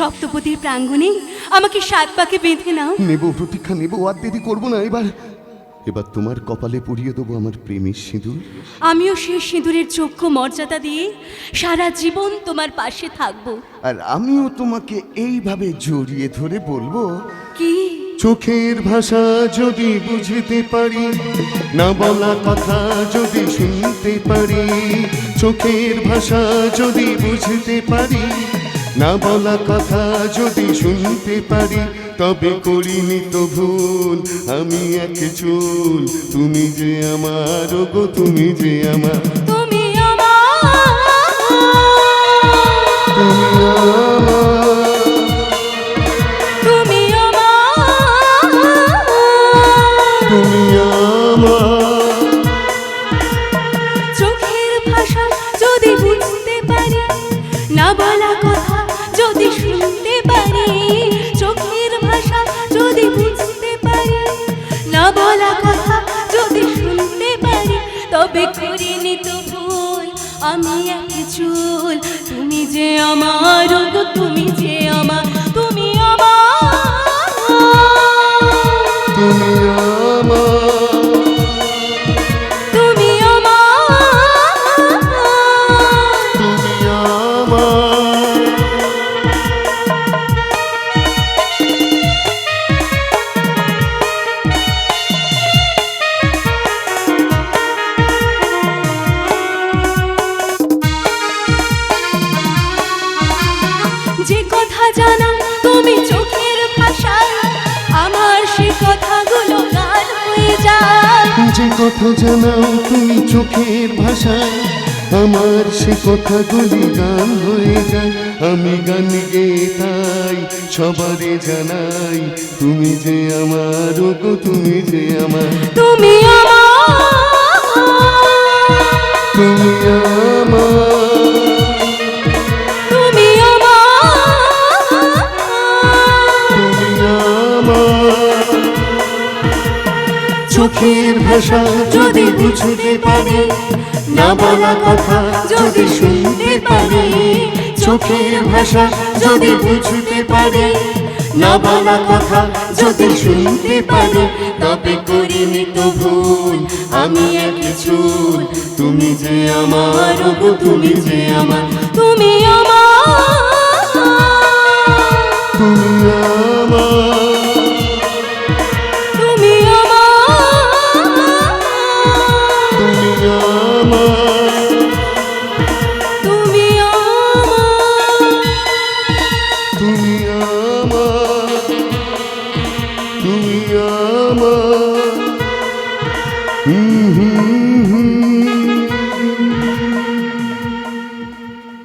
সপ্তপতির প্রাঙ্গণে আমাকে সাত পাকে বেঁধে নাও। নেব প্রতীক্ষা নেব আর দেরি করব না এবার। এবার তোমার কপালে পরিয়ে দেবো আমার প্রেমের সিঁদুর। আমিও সেই সিঁদুরের যোগ্য মর্যাদা দিয়ে সারা জীবন তোমার পাশে থাকব। আর আমিও তোমাকে এইভাবে জড়িয়ে ধরে বলব কি? চোখের ভাষা যদি বুঝতে পারি না বলা কথা যদি শুনতে পারি চোখের ভাষা যদি বুঝতে পারি না বলা কথা যদি শুনতে পারি, তবে করিনি তো ভুল। আমি এক চুল, তুমি যে আমার গো, তুমি যে আমার কথা যদি শুনতে পারি, তবে করিনি তো ভুল। আমি এক চুল, তুমি যে আমার তুমি যে তুমি চোখের ভাষায় আমার সে কথাগুলো গান হয়ে যায়। যে কথা জানাও তুমি চোখের ভাষায় আমার সে কথাগুলি গান হয়ে যায়। আমি গান গেয়ে তাই সবারে জানাই তুমি যে আমার গো তুমি যে আমার। তুমি আমার চোখের ভাষা যদি বুঝতে পারি, না বলা কথা যদি শুনতে পারি, চোখের ভাষা যদি বুঝতে পারি, না বলা কথা যদি শুনতে পারি, তবে করিনি তো ভুল, আমি এক চুল, তুমি যে আমার তুমি যে আমার, তুমি তুমি